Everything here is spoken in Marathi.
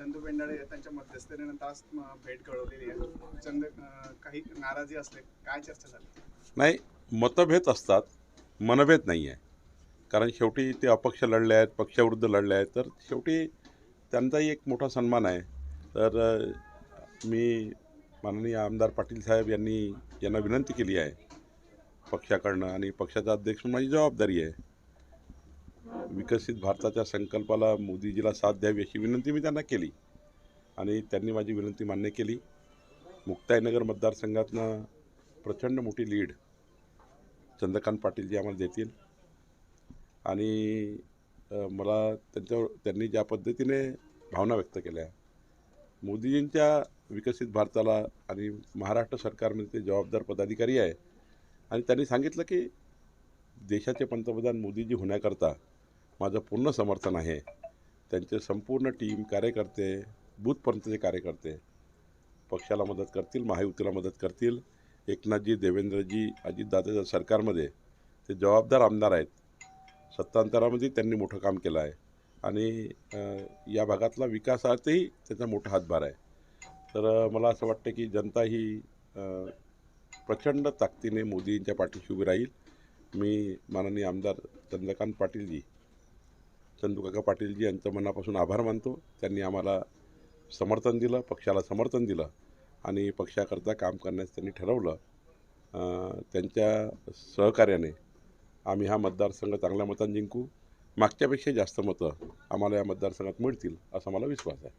चंदू बेंडाळे त्यांच्या मध्यस्थीनंतर आज भेट कळवलेली आहे. चंद काही नाराजी असले काय चर्चा झाली? नाही मतभेद असतात मनभेद नाही आहे. कारण शेवटी ते अपक्ष लढले आहेत पक्षाविरुद्ध लढले आहेत. तर शेवटी त्यांचाही एक मोठा सन्मान आहे. तर मी माननीय आमदार पाटील साहेब यांनी यांना विनंती केली आहे पक्षाकडनं आणि पक्षाचा अध्यक्ष माझी जबाबदारी आहे. विकसित भारताच्या संकल्पाला मोदीजीला साथ द्यावी अशी विनंती मी त्यांना केली. आणि त्यांनी माझी विनंती मान्य केली. मुक्ताईनगर मतदारसंघातनं प्रचंड मोठी लीड चंद्रकांत पाटीलजी आम्हाला देतील. आणि मला त्यांच्यावर त्यांनी ज्या पद्धतीने भावना व्यक्त केल्या मोदीजींच्या विकसित भारताला आणि महाराष्ट्र सरकारमध्ये ते जबाबदार पदाधिकारी आहे. आणि त्यांनी सांगितलं की देशाचे पंतप्रधान मोदीजी होण्याकरता माझं पूर्ण समर्थन आहे. त्यांचे संपूर्ण टीम कार्यकर्ते बूथपर्यंतचे कार्यकर्ते पक्षाला मदत करतील महायुतीला मदत करतील. एकनाथजी देवेंद्रजी अजितदादाच्या सरकारमध्ये ते जबाबदार आमदार आहेत सत्तांतरामध्ये त्यांनी मोठं काम केलं आहे. आणि या भागातला विकासातही त्याचा मोठा हातभार आहे. तर मला असं वाटतं की जनता ही प्रचंड ताकदीने मोदींच्या पाठीशी उभी राहील. मी माननीय आमदार चंद्रकांत पाटीलजी चंदूकाका पाटीलजी यांचं मनापासून आभार मानतो. त्यांनी आम्हाला समर्थन दिलं पक्षाला समर्थन दिलं आणि पक्षाकरता काम करण्यास त्यांनी ठरवलं. त्यांच्या सहकार्याने आम्ही हा मतदारसंघ चांगल्या मतांनी जिंकू. मागच्यापेक्षा जास्त मतं आम्हाला या मतदारसंघात मिळतील असा मला विश्वास आहे.